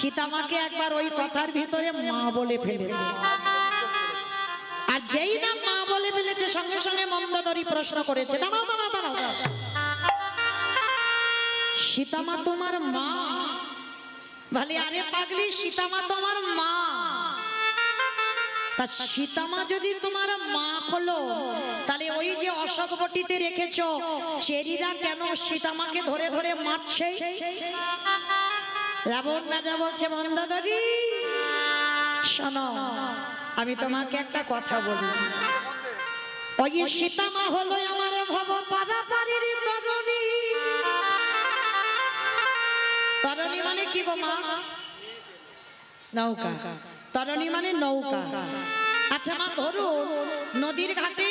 সীতামাকে একবার ওই কথার ভিতরে মা বলে ফেলেছে। আর যেই না মা বলে ফেলেছে, সঙ্গে সঙ্গে মন্দদরি প্রশ্ন করেছে। সীতামা তোমার মা। বলে, আরে পাগলি সীতামা তোমার মা। তা সীতামা যদি তোমার মা হলো তাহলে ওই যে অশোক বটিতে রেখেছো, চেরিরা কেন সীতামাকে ধরে ধরে মারছে? রাবণ রাজা বলছে মন্দদরি শোনো, আমি তোমাকে একটা কথা বলি। ওই সীতামা হলো আমার ভব পারাপারির তরণী। তরণী মানে কি গো মা? নৌকা। তরণী মানে নৌকা। আচ্ছা মা, ধরুন, নদীর ঘাটে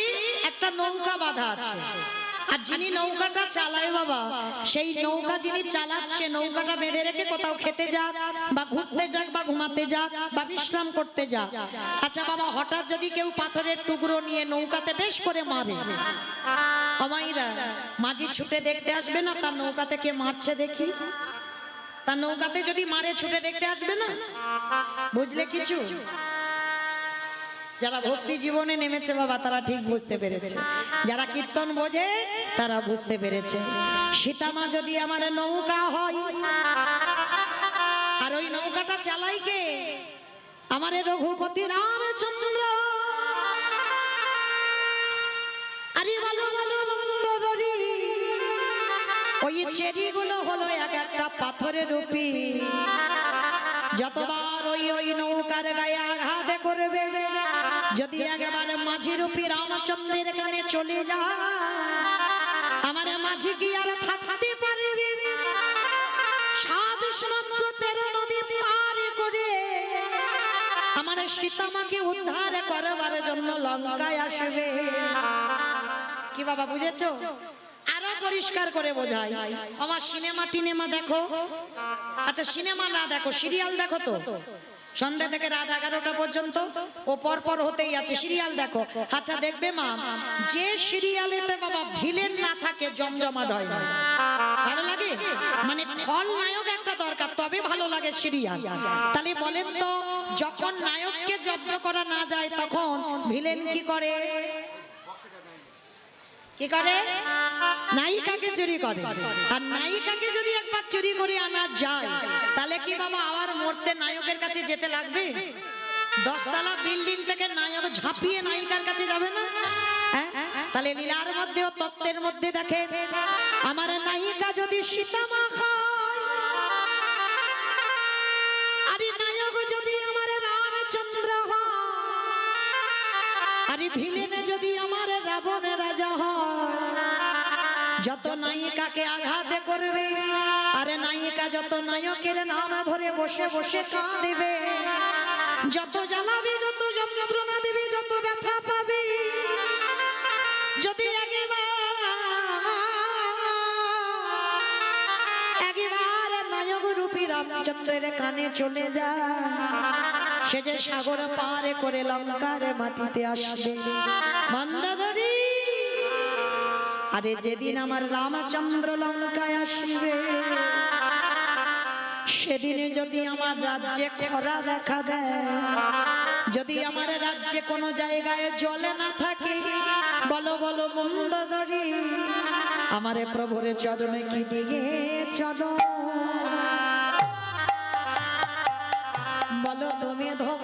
একটা নৌকা বাঁধা আছে। আর যিনি নৌকাটা চালায় বাবা সেই নৌকা যিনি চালাচ্ছে নৌকাটা বেঁধে রেখে কোথাও খেতে যাক বা ঘুরতে যাক বা ঘুমাতে যাক বা বিশ্রাম করতে যাক। আচ্ছা বাবা হঠাৎ যদি কেউ পাথরের টুকরো নিয়ে নৌকাতে বেশ করে মারে অমাইরা মাঝি ছুটে দেখতে আসবে না? তার নৌকাতে কে মারছে দেখি? তার নৌকাতে যদি মারে ছুটে দেখতে আসবে না? বুঝলে কিছু? যারা ভক্তি জীবনে নেমেছে বাবা, তারা ঠিক বুঝতে পেরেছে। যারা কীর্তন বোঝে, তারা বুঝতে পেরেছে। সীতামা যদি আমার নৌকা হয়, আর ওই নৌকাটা চালাই কে? আমার রঘুপতি রামচন্দ্র। আরে ভালো ভালো ওই চেরিগুলো হলো এক একটা পাথরের রূপী। যতবার ওই ওই নৌকার গায়ে আঘাত করবে, যদি একেবারে মাঝি রূপী রামচন্দ্রের কানে চলে যা আমার মাঝি কি আর থাকতে পারবে? তেরো নদী করে আমার সীতামাকে উদ্ধার করবার জন্য লঙ্কায় আসবে। কি বাবা, বুঝেছ? পরিষ্কার করে বোঝাই। আমার সিনেমা টিনেমা দেখো। আচ্ছা সিনেমা না দেখো, সিরিয়াল দেখো তো। সন্ধ্যা থেকে রাত এগারোটা পর্যন্ত ও পর পর হতেই আছে, সিরিয়াল দেখো। আচ্ছা দেখবে মা, যে সিরিয়ালেতে বাবা ভিলেন না থাকে, জমজমাট হয় না। ভালো লাগে? মানে ফল নায়ক একটা দরকার, তবে ভালো লাগে সিরিয়াল। তাহলে বলেন তো, যখন নায়ককে জব্দ করা না যায়, তখন ভিলেন কি করে? কি করে? নায়িকাকে চুরি করে। আর নায়িকাকে যদি একবার চুরি করে আনা যায়, তাহলে কি বাবা আবার মরতে নায়কের কাছে যেতে লাগবে? দশতলা বিল্ডিং থেকে নায়ক ঝাঁপিয়ে নায়িকার কাছে যাবে না? হ্যাঁ? তাহলে লীলার মধ্যে ও তত্ত্বের মধ্যে দেখে আমার নায়িকা যদি সীতামা খায় আরে নায়ক যদি আমার রামচন্দ্র হয়, আরে ভিলেনে যদি আমার রাবণ রাজা হয় যত নায়িকাকে আঘাত করবে, আরে নায়িকা যত নায়কের নাম ধরে বসে বসে কাঁদিবে, যত জ্বালাবে, যত যন্ত্রণা দেবে, যত ব্যথা পাবে, যদি নায়ক রূপী রামচন্দ্রের যায়, সে যে সাগর পারে করে লঙ্কার মাটিতে আসবে মন্দদরি আরে যেদিন আমার রামচন্দ্র লঙ্কায় আসবে, সেদিনে যদি আমার রাজ্যে খরা দেখা দেয়, যদি আমার রাজ্যে কোনো জায়গায় জলে না থাকে, বলো বলো মন্দদরি আমারে প্রভুরে চরণে কি দিয়ে চলো? বলো, তুমি ধোবা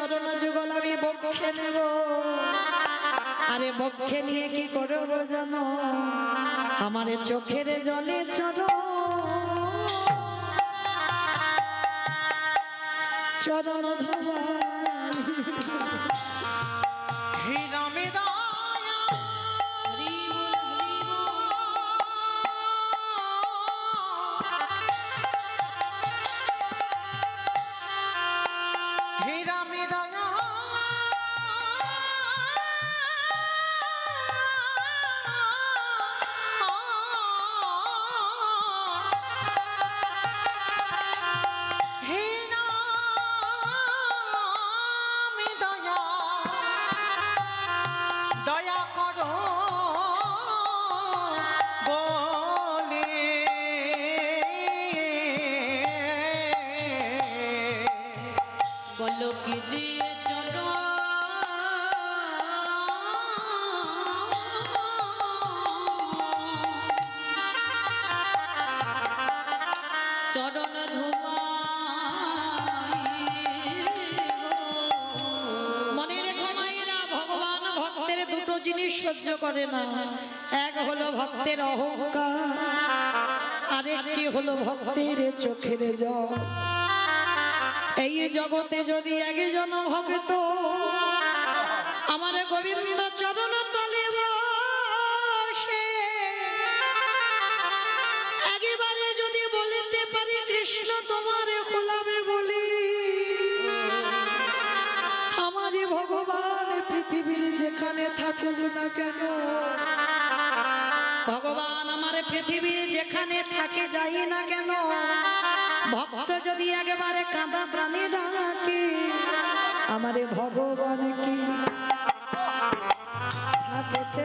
চরণ যুগল আমি বক্ষে নেব। আরে বক্ষে নিয়ে কি করব জানো? আমার চোখের জলে চলো চরণ ধোয়া ভক্তের অহংকার। আরেকটি হলো ভক্তের চোখের জল। এই জগতে যদি একজন ভক্ত আমার গোবিন্দ চরণ তলে বসে, একেবারে যদি বলিতে পারি, কৃষ্ণ, তোমার খোলাবে বলি আমারই ভগবান পৃথিবীর যেখানে থাকুক না কেন ভগবান আমার পৃথিবীর যেখানে থাকে যাই না কেন, ভক্ত যদি একেবারে কাঁদা প্রাণী ডাকে, আমারে ভগবান কি? থাকতে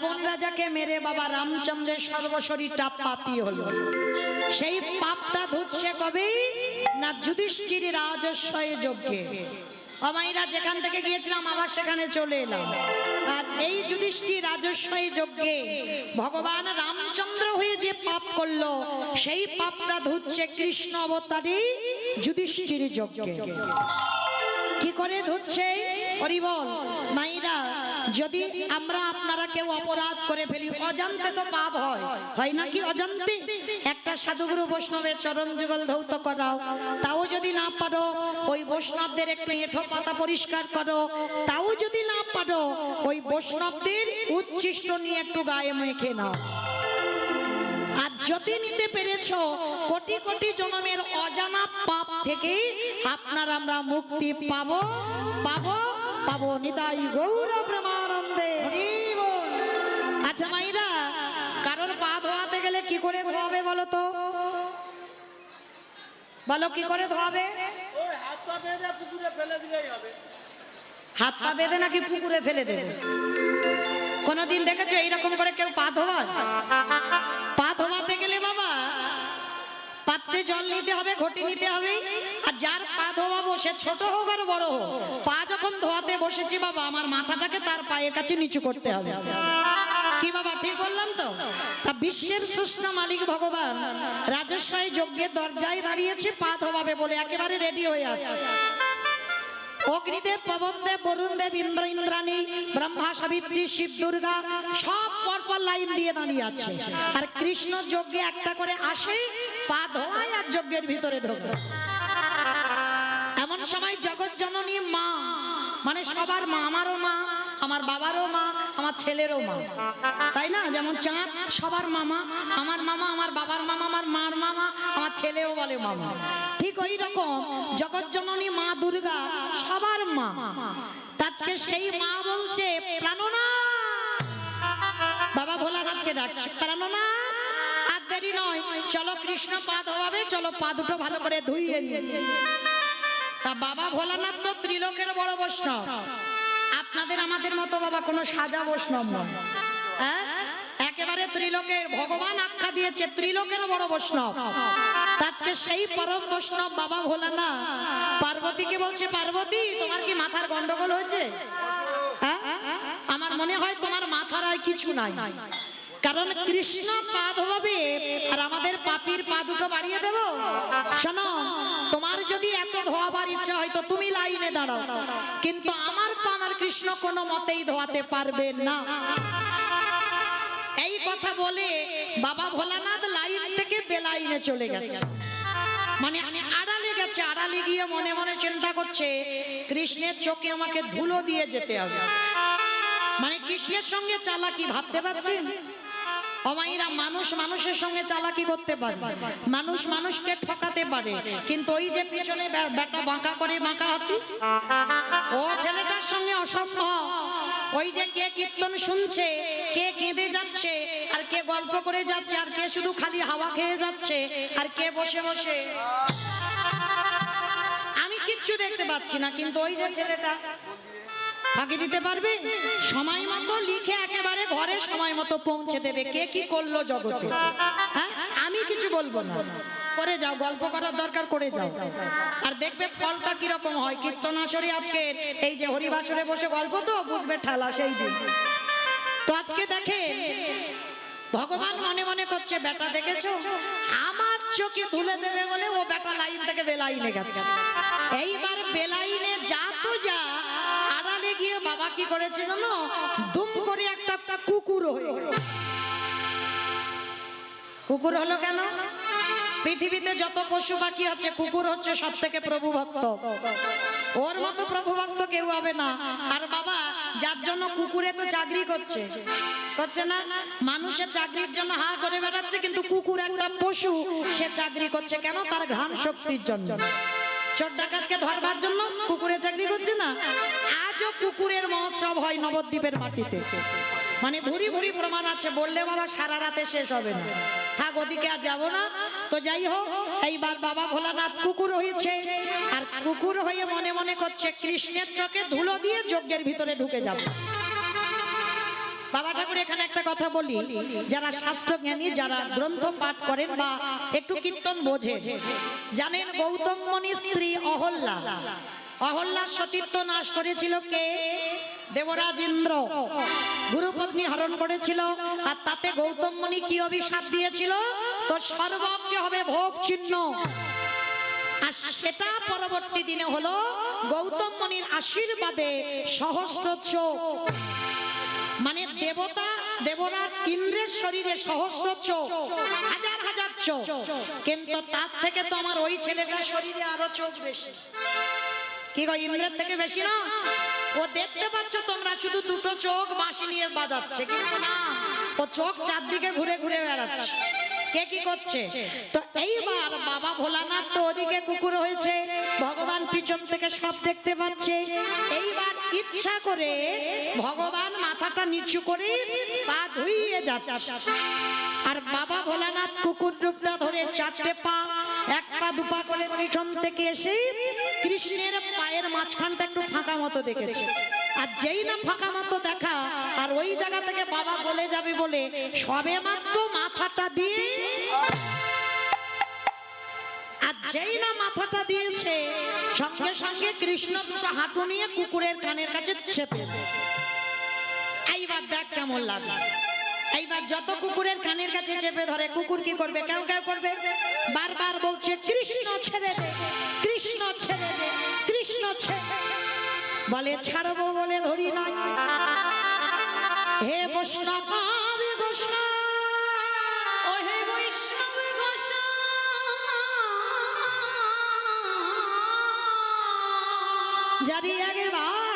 রাবণ রাজাকে মেরে বাবা রামচন্দ্রের সর্বশরীরটা পাপি হলো। সেই পাপটা ধুচ্ছে কবে? না যুধিষ্ঠির রাজস্বয় যজ্ঞে। আমাইরা যেখান থেকে গিয়েছিলাম, আবার সেখানে চলে এলাম। আর এই যুধিষ্ঠির রাজস্বই যজ্ঞে ভগবান রামচন্দ্র হয়ে যে পাপ করল, সেই পাপটা ধুচ্ছে কৃষ্ণ অবতারী যুধিষ্ঠির যজ্ঞে। কি করে ধুচ্ছে? হরিবল মাইরা যদি আমরা আপনারা কেউ অপরাধ করে ফেলি, অজান্তে তো পাপ হয়। হয় না কি অজান্তে? একটা সাধুগুরু বৈষ্ণবের চরণ যুগল ধৌত করাও। তাও যদি না পারো, ওই বৈষ্ণবদের একটু এঁঠো পাতা পরিষ্কার করো। তাও যদি না পারো, ওই বৈষ্ণবদের উচ্ছিষ্ট নিয়ে একটু গায়ে মেখে নাও। আর যদি নিতে পেরেছ, কোটি কোটি জনমের অজানা পাপ থেকে আপনার আমরা মুক্তি পাবো পাবো। পাবো নিতাই গৌর প্রেমানন্দে। আচ্ছা মাইরা কারোর পা ধোয়াতে গেলে কি করে ধোয়াবে বলো তো? বলো কি করে ধোয়াবে? হাত পা বেঁধে নাকি পুকুরে ফেলে দেবে? কোনোদিন দেখেছ এইরকম করে কেউ পা ধোয়ায় পা ধোয়াতে গেলে বাবা পাত্রে জল নিতে হবে ঘটি নিতে হবে। যার পা ধোয়া বসে, ছোট হোক আর বড় হোক, পা যখন ধোয়াতে বসেছি বাবা, আমার মাথাটাকে তার পায়ের কাছে নিচু করতে হবে। কি বাবা, ঠিক বললাম তো? তা বিশ্বের সৃষ্টা মালিক ভগবান, রাজস্বয় যজ্ঞের দরজায় দাঁড়িয়েছে, পা ধোয়াবে বলে একেবারে রেডি হয়ে আছে। অগ্নিদেব পবনদেব বরুণদেব, ইন্দ্র, ইন্দ্রাণী, ব্রহ্মা, সাবিত্রী, শিব, দুর্গা, সব পরপর লাইন দিয়ে দাঁড়িয়ে আছে। আর কৃষ্ণ যজ্ঞে একটা করে আসে, পা ধোয়ায় আর যজ্ঞের ভিতরে ঢোকে। এমন সময় জগৎ জননী মা। মানে সবার মা, আমারও মা, আমার বাবারও মা, আমার ছেলেরও মা। তাই না? যেমন চাঁদ সবার মামা, আমার মামা, আমার বাবার মামা, আমার মার মামা, আমার ছেলেও বলে মামা। ঠিক ওই রকম জগৎ জননী মা, দুর্গা সবার মা। তাজকে সেই মা বলছে, প্রাণনা। বাবা ভোলানাথকে ডাকছে, প্রাণনা। আর দেরি নয়, চলো কৃষ্ণ পা ধোয়াবে, চলো পা দুটো ভালো করে ধুইয়ে নিয়ে। তা বাবা ভোলানাথ তো ত্রিলোকের বড় বৈষ্ণব। আপনাদের আমাদের মতো বাবা কোনো সাজা বৈষ্ণব নয় হ্যাঁ? একেবারে ত্রিলোকের ভগবান আখ্যা দিয়েছে ত্রিলোকের বড় বৈষ্ণব। আজকে সেই পরম বৈষ্ণব বাবা ভোলানাথ, পার্বতীকে বলছে, পার্বতী, তোমার কি মাথার গন্ডগোল হয়েছে? হ্যাঁ? আমার মনে হয় তোমার মাথার আর কিছু নাই। কারণ কৃষ্ণ পা ধোয়াবে আর আমাদের পাপির পা দুটো বাড়িয়ে দেব। শোনো, তোমার যদি এত ধোয়াবার ইচ্ছা হয় তো তুমি লাইনে দাঁড়াও। কিন্তু আমার পা আমার কৃষ্ণ কোনো মতেই ধোয়াতে পারবে না। এই কথা বলে বাবা ভোলানাথ লাইন থেকে বেলাইনে চলে গেছে। মানে আড়ালে গেছে, আড়ালে গিয়ে মনে মনে চিন্তা করছে, কৃষ্ণের চোখে আমাকে ধুলো দিয়ে যেতে হবে। মানে কৃষ্ণের সঙ্গে চালাকি ভাবতে পারছেন? অমাইরা মানুষ মানুষের সঙ্গে চালাকি করতে পারে। মানুষ মানুষকে ঠকাতে পারে। কিন্তু ওই যে পিছনে বেটা বাঁকা করে বাঁকা হাতি, ও ছেলেটার সঙ্গে অসম্ভব। ওই যে কে কীর্তন শুনছে, কে কেঁদে যাচ্ছে, আর কে গল্প করে যাচ্ছে, আর কে শুধু খালি হাওয়া খেয়ে যাচ্ছে, আর কে বসে বসে। আমি কিচ্ছু দেখতে পাচ্ছি না, কিন্তু ওই যে ছেলেটা ফাঁকি দিতে পারবে? সময় মতো লিখে একেবারে ঘরে সময় মতো পৌঁছে দেবে। কে কি করল জগতে? হ্যাঁ? আমি কিছু বলব না। করে যাও, গল্প করার দরকার, করে যাও। আর দেখবে ফলটা কীরকম হয়। কীর্তন আজকে এই যে হরিবাসরে বসে গল্প তো, বুঝবে ঠেলা সেই দিন। তো আজকে দেখে ভগবান মনে মনে করছে, বেটা দেখেছ? আমার চোখে তুলে দেবে বলে ও বেটা লাইন থেকে বেলাইনে গেছে। এইবার বেলাইনে যা তো যা গিয়ে বাবা কি করেছে জানো? দুম করে একটা কুকুর হয়ে কুকুর হলো কেন? পৃথিবীতে যত পশু পাখি আছে, কুকুর হচ্ছে সব থেকে প্রভু ভক্ত ওর মতো প্রভু ভক্ত কেউ হবে না। আর বাবা, যার জন্য কুকুরে তো চাকরি করছে করছে না? মানুষের চাকরির জন্য হা করে বেড়াচ্ছে, কিন্তু কুকুর একটা পশু, সে চাকরি করছে কেন? তার ঘ্রাণ শক্তির জন্য। চোর ডাকাতকে ধরবার জন্য কুকুরে চাকরি করছে না? আজও কুকুরের মহোৎসব হয় নবদ্বীপের মাটিতে। মানে ভুরি ভুরি প্রমাণ আছে, বললে বাবা সারা রাতে শেষ হবে না। থাক, ওদিকে আর যাব না। তো যাই হোক, এইবার বাবা ভোলানাথ কুকুর হয়েছে, আর কুকুর হয়ে মনে মনে করছে কৃষ্ণের চোখে ধুলো দিয়ে যজ্ঞের ভিতরে ঢুকে যাবে। বাবা ঠাকুর, এখানে একটা কথা বলি। যারা শাস্ত্র জ্ঞানী যারা গ্রন্থ পাঠ করেন বা একটু কীর্তন বোঝে জানেন গৌতম মণি স্ত্রী অহল্যা। অহল্যার সতীত্ব নাশ করেছিল কে? দেবরাজ ইন্দ্র। গুরুপত্নী হরণ করেছিল। আর তাতে গৌতম মুনি কি অভিশাপ দিয়েছিল? তো সর্বজ্ঞ হবে ভোগ চিহ্ন। আর সেটা পরবর্তী দিনে হলো গৌতম মুনির আশীর্বাদে সহস্র চোখ মানে দেবতা, দেবরাজ ইন্দ্রের শরীরে সহস্র চোখ হাজার হাজার চোখ। কিন্তু তার থেকে তো আমার ওই ছেলেটার শরীরে আরও চোখ বেশি। কি গো, ইন্দ্রের থেকে বেশি না? ও দেখতে পাচ্ছ তোমরা শুধু দুটো চোখ বাঁশি নিয়ে বাজাচ্ছে, কিন্তু না, ও চোখ চারদিকে ঘুরে ঘুরে বেড়াচ্ছে। কে কি করছে? তো এইবার বাবা ভোলানাথ তো ওদিকে কুকুর হয়েছে, ভগবান পিছন থেকে সব দেখতে পাচ্ছে। এইবার ইচ্ছা করে ভগবান মাথাটা নিচু করে পা ধুইয়ে যাচ্ছে। আর বাবা ভোলানাথ কুকুর রূপটা ধরে চারটে পা এক পা দুপা করে পিছন থেকে এসে কৃষ্ণের পায়ের মাঝখানটা একটু ফাঁকা মতো দেখেছে আর যেই না ফাঁকা মতো দেখা, আর ওই জায়গা থেকে বাবা বলে যাবে বলে সবে মাত্র মাথাটা দিয়ে আর যেই না মাথাটা দিয়েছে, সঙ্গে সঙ্গে কৃষ্ণ দুটো হাঁটু নিয়ে কুকুরের কানের কাছে চেপে। এইবার দেখ কেমন লাগে এইবার যত কুকুরের কানের কাছে চেপে ধরে কুকুর কি করবে? কেউ কেউ করবে। বারবার বলছে কৃষ্ণ ছেড়ে দে কৃষ্ণ ছেড়ে দে কৃষ্ণ ছেড়ে। বলে ছাড়বো বলে ধরি নাই। হে বৈষ্ণব বৈষ্ণব। হে বৈষ্ণব গোসাই আগে বার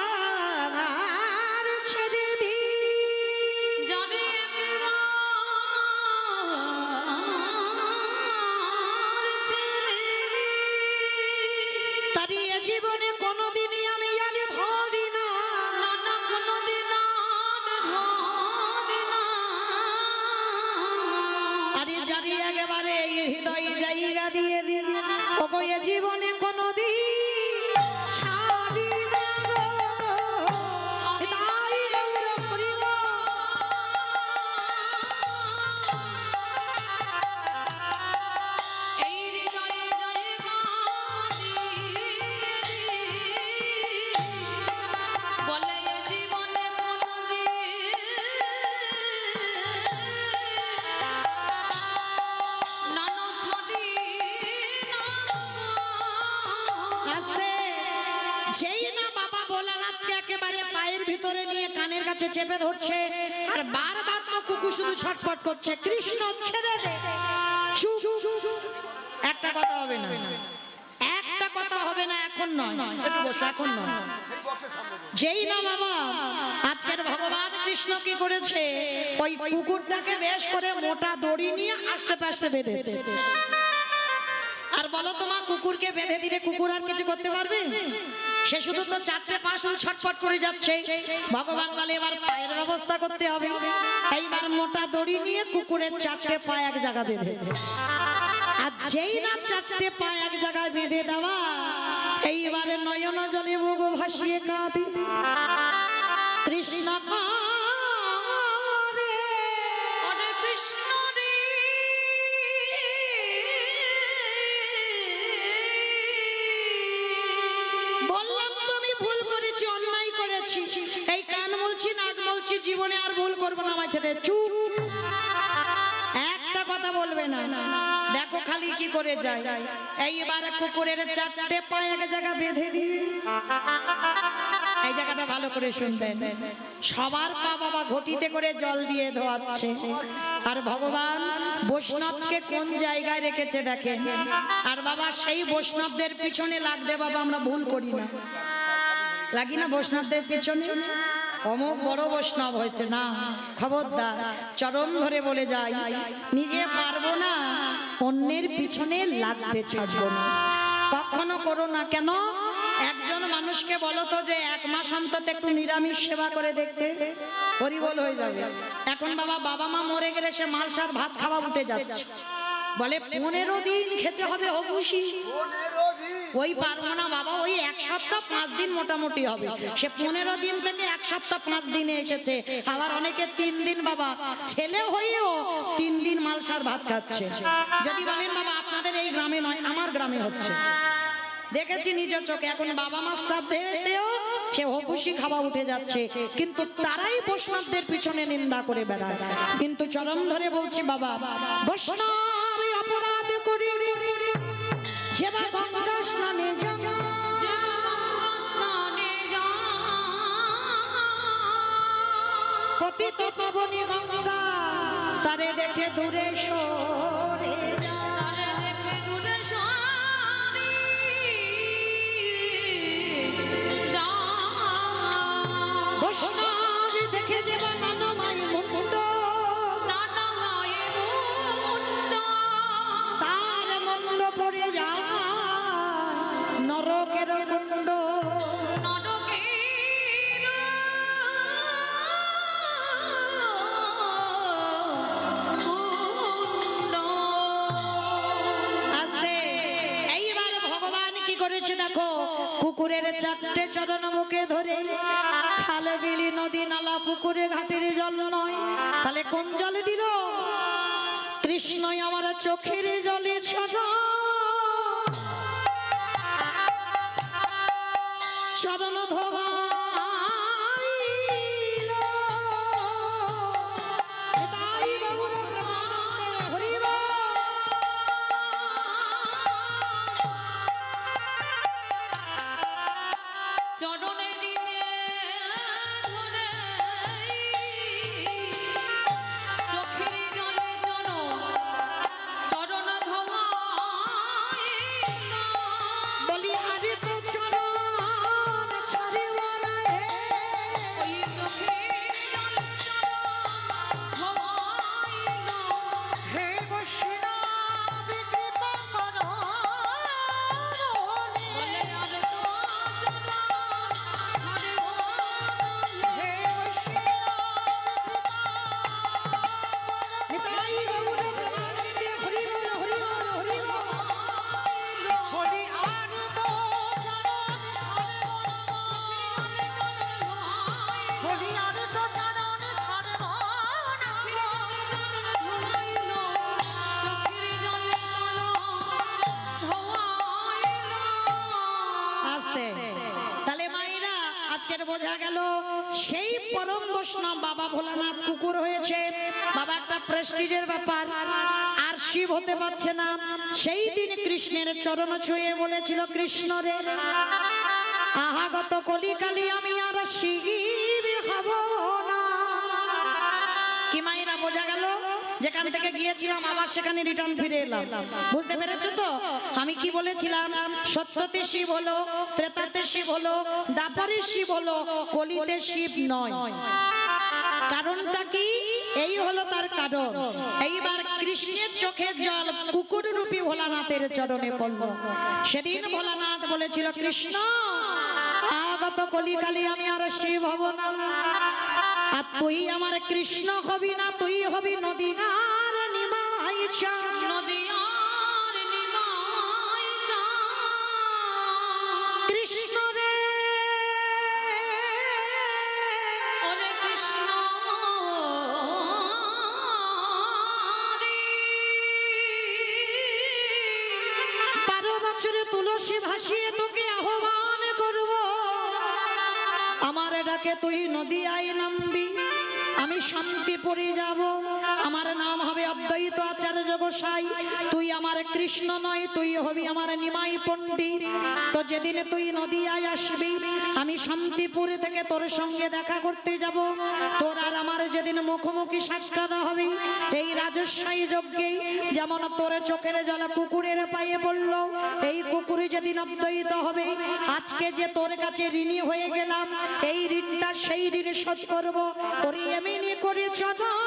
চেপে ধরছে। আর বারবার তো কুকুর শুধু ছটফট করছে। কৃষ্ণ ছেড়ে দে। একটা কথা হবে না। একটা কথা হবে না, এখন নয়। একটু বসো, এখন নয়। যেই না বাবা, আজকের ভগবান কৃষ্ণ কি করেছে? ওই কুকুরটাকে বেশ করে মোটা দড়ি নিয়ে আস্তে পাস্তে বেঁধেছে। বলো তোমার কুকুরকে বেঁধে দিলে কুকুর আর কিছু করতে পারবে? সে শুধু তো চারটে পা শুধু ছটফট করে যাচ্ছে। ভগবান বলে, এবার পায়ের ব্যবস্থা করতে হবে। এইবার মোটা দড়ি নিয়ে কুকুরের চারটে পা এক জায়গা বেঁধেছে। আর যেই না চারটে পা এক জায়গায় বেঁধে দেওয়া, এইবারে নয়ন জলে বুক ভাসিয়ে কাঁদি। কৃষ্ণ খালি কি করে যায়? এইবারে কুকুরের চারটে পায়ে এক জায়গা বেঁধে দিয়ে এই জায়গাটা ভালো করে শুনবেন। সবার পা বাবা ঘটিতে করে জল দিয়ে ধোয়াচ্ছে। আর ভগবান বৈষ্ণবকে কোন জায়গায় রেখেছে দেখেন? আর বাবা, সেই বৈষ্ণবদের পিছনে লাগতে বাবা, আমরা ভুল করি না। লাগি না বৈষ্ণবদের পিছনে? অমুক বড় বৈষ্ণব হয়েছে না? খবরদার চরম ধরে বলে যাই, নিজে পারব না, অন্যের পিছনে লাগতে ছাড়বো না। কখনো করো না কেন? একজন মানুষকে বলো তো যে এক মাস অন্তত একটু নিরামিষ সেবা করে দেখতে, হরিবল হয়ে যাবে। এখন বাবা বাবা মা মরে গেলে সে মালসার ভাত খাওয়া উঠে যাচ্ছে। বলে, পনেরো দিন খেতে হবে অবশ্যই ওই পারব না বাবা ওই এক সপ্তাহ পাঁচ দিন মোটামুটি হবে। সে পনেরো দিন থেকে এক সপ্তাহ পাঁচ দিনে এসেছে। আবার অনেকে তিন দিন বাবা, ছেলে হয়েও তিন দিন মালসার ভাত খাচ্ছে। যদি বলেন বাবা, আপনাদের এই গ্রামে নয়, আমার গ্রামে হচ্ছে। দেখেছি নিজ চোখে, এখন বাবা মার সাথেও সে হপুষি খাওয়া উঠে যাচ্ছে। কিন্তু তারাই বৈষ্ণবদের পিছনে নিন্দা করে বেড়ায়। কিন্তু চরম ধরে বলছি, বাবা, বৈষ্ণব অপরাধ করি যে পতিত পাবনী গঙ্গা তারে দেখে দূরে সরে চারটে চরণ মুখে ধরে, খাল বিলি নদী নালা পুকুরে ঘাটের জল নয়। তাহলে কোন জলে দিল? কৃষ্ণই আমার চোখের জলে ছড়। চরণ ধোবাইল। প্রেস্টিজের ব্যাপার আর শিব হতে পারছে না। সেই দিন কৃষ্ণের চরণ ছুঁয়ে বলেছিল, কৃষ্ণ রে আহাগত কলিকালি আমি আর শিব হব না। কি মায়েরা বোঝা গেল? যেখান থেকে গিয়েছিলাম, আবার সেখানে রিটার্ন ফিরে এলাম। বুঝতে পেরেছ তো? আমি কি বলেছিলাম? সত্যতে শিব হলো, ত্রেতাতে শিব হলো, দাপরে শিব হলো, কলিতে শিব নয়। কারণটা কি? এই হলো তার কারণ এইবার কৃষ্ণের চোখে জল কুকুর রূপী ভোলানাথের চরণে পড়ল। সেদিন ভোলানাথ বলেছিল, কৃষ্ণ, আগত কলিকালি আমি আর শিব হব না। আর তুই আমার কৃষ্ণ হবি না, তুই হবি নদী আর নিমাই তুলসী ভাসিয়ে তোকে আহ্বান করব। আমার ডাকে তুই নদী আই নামবি। আমি শান্তিপুরে যাব। আমার নাম হবে অদ্বৈত আচার্য গোসাই। তুই আমার কৃষ্ণ নয়, তুই হবি আমার নিমাই পণ্ডিত। তো যেদিন তুই নদী আয় আসবি, আমি শান্তিপুরে থেকে তোর সঙ্গে দেখা করতে যাব। তোর আর আমার যেদিন মুখোমুখি সাক্ষাৎ হবে, এই রাজস্বাই যজ্ঞে যেমন তোর চোখের জল কুকুরের পায়ে পড়ল, এই কুকুরে যেদিন অদ্বৈত হবে, আজকে যে তোর কাছে ঋণী হয়ে গেলাম, এই ঋণটা সেই দিনে শোধ করব। এমনি করে চল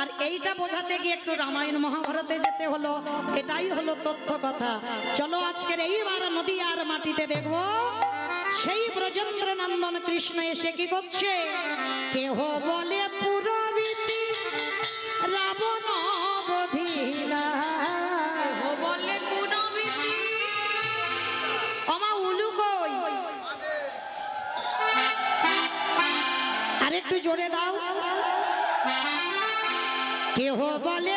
আর এইটা বোঝাতে গিয়ে একটু রামায়ণ মহাভারতে যেতে হলো। এটাই হলো তথ্য কথা। চলো আজকের এইবার নদী আর মাটিতে দেখব। সেই ব্রজেন্দ্র নন্দন কৃষ্ণ এসে কি করছে? কেহ বলে পুরবীতি রাবণ বধিরা বলে আমা উলু কই? আরেকটু জোরে কেহ বলে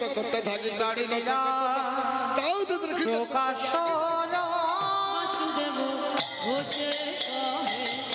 করতে থাকি গাড়ি নিলা তাও তো প্রকাশ বাসুদেব ঘোষে কহে